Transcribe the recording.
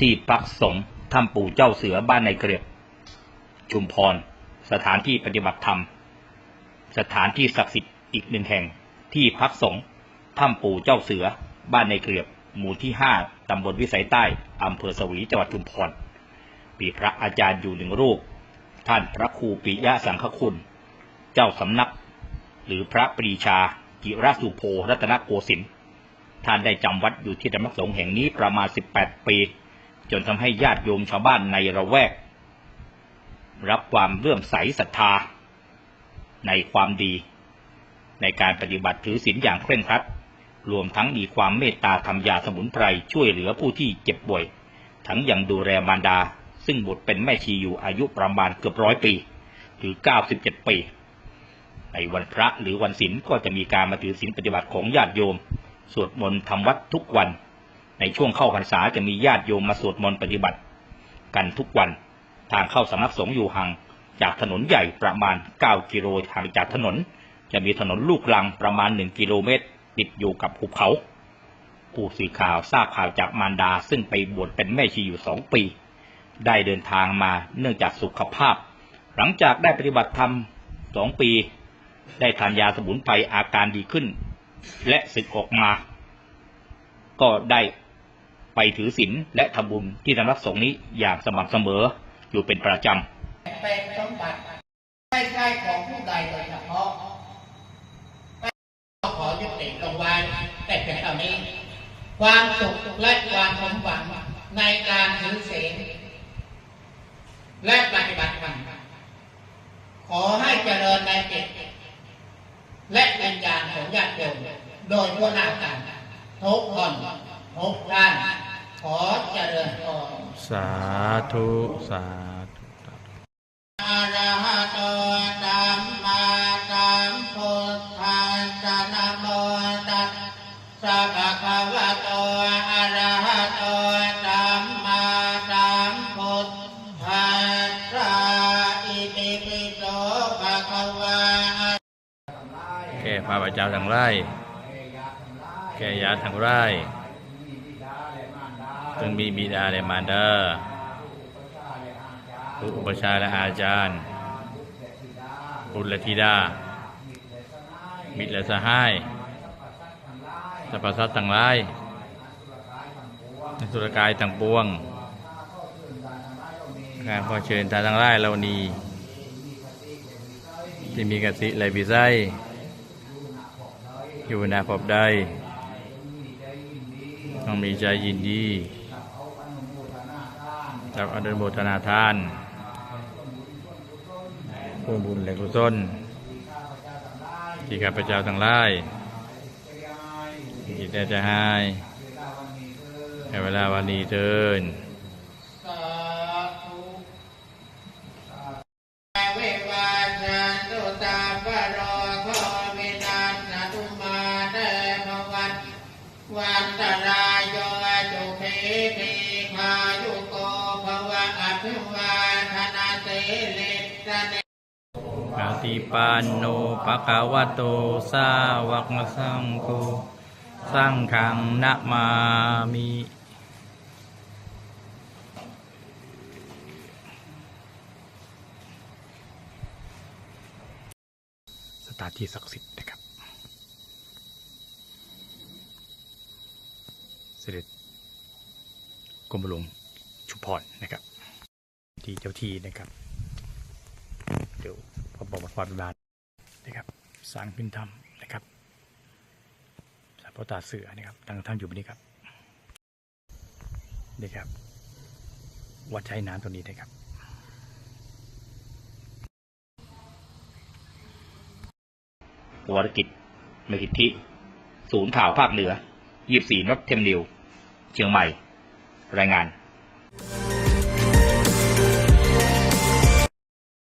ที่พักสงฆ์ถ้ำปู่เจ้าเสือบ้านในเกลียบ ชุมพร สถานที่ปฏิบัติธรรม สถานที่ศักดิ์สิทธิ์อีกหนึ่งแห่ง ที่พักสงฆ์ถ้ำปู่เจ้าเสือ บ้านในเกลียบ หมู่ที่ห้าตำบลวิสัยใต้อำเภอสวีจังหวัดชุมพรมีพระอาจารย์อยู่หนึ่งรูป ท่านพระครูปิยะสังฆคุณ เจ้าสำนัก หรือพระปรีชา กิรสุโพรัตนโกสินทร์ท่านได้จำวัดอยู่ที่ธรรมสงฆ์แห่งนี้ประมาณ 18 ปี จนทำให้ญาติโยมชาวบ้านในระแวก รับความเลื่อมใสศรัทธา ในความดี ในการปฏิบัติถือศีลอย่างเคร่งครัด รวมทั้งมีความเมตตาทำยาสมุนไพรช่วยเหลือผู้ที่เจ็บป่วย ทั้งยังดูแลมารดา ซึ่งบุตรเป็นแม่ชีอยู่อายุประมาณเกือบร้อยปี หรือ97ปี ในวันพระหรือวันศีลก็จะมีการมาถือศีลปฏิบัติของญาติโยม สวดมนต์ทำวัดทุกวัน ในช่วงเข้าพรรษาจะมีญาติโยมมาสวดมนต์ปฏิบัติ กันทุกวัน ทางเข้าสำนักสงฆ์อยู่ห่างจากถนนใหญ่ประมาณ 9 กิโลห่างจากถนน จะมีถนนลูกลังประมาณ 1 กิโลเมตร ติดอยู่กับภูเขา ผู้สื่อข่าวทราบข่าวจากมารดาซึ่งไปบวชเป็นแม่ชีอยู่สองปี ได้เดินทางมาเนื่องจากสุขภาพ หลังจากได้ปฏิบัติธรรมสองปี ได้ทานยาสมุนไพรอาการดีขึ้น และสึกออกมา ก็ได้ ไปถือศีลและทำบุญที่สำนักสงฆ์นี้อย่างสม่ำเสมออยู่เป็นประจำเป็นสมบัติไม่ใช่ของผู้ใดโดยเฉพาะขอยุติลงไว้แต่เพียงเท่านี้ ความสุขและความสมหวังในการถือศีลและปฏิบัติธรรมขอให้เจริญในจิตและวิญญาณของญาติโยมโดยทั่วหน้ากันทุกคนทุกท่าน ขอเจริญพรสาธุสาธุอะระหะโตสัมมาสัมพุทธัสสะนะโมตัสสะภะคะวะโตอะระหะโตสัมมาสัมพุทธัสสะอิติปิโสภะคะวะแก่พระพเจ้าทั้งไร่แก่ญาติทั้งไร่ จึงมีบิดาและมารดาผู้อุปชาและอาจารย์บุตรและธิดา มิตรและสหายสรรพสัตว์ทั้งหลายในสุรกายทั้งปวงการขอเชิญทานทั้งหลายเหล่านีที่มีกสิไหลบิไซอยู่นภพใดต้องมีใจยินดี จากอนุโมทนาทานผู้บุญและกุศลที่ข้าพเจ้าทั้งหลายที่ได้จะให้ในเวลาวันนี้เทินวันตรายโยจุเขติคาย ปฏิปันโนภะคะวะโตสาวกสังโฆสังฆังนะมามิสถานที่ศักดิ์สิทธิ์นะครับ เสด็จกรมหลวงชุมพรนะครับ ที่เจ้าที่นะครับ เดี๋ยวพอบอกว่าความบานนะครับสร้างขึ้นทำนะครับสาพตาเสือนะครับตั้งท่านอยู่บนนี้ครับนี่ครับ วัดใช้น้ำตรงนี้นะครับวรกิจมหิทธิ ศูนย์ข่าวภาคเหนือ 24นอตเทมนิว เชียงใหม่ รายงาน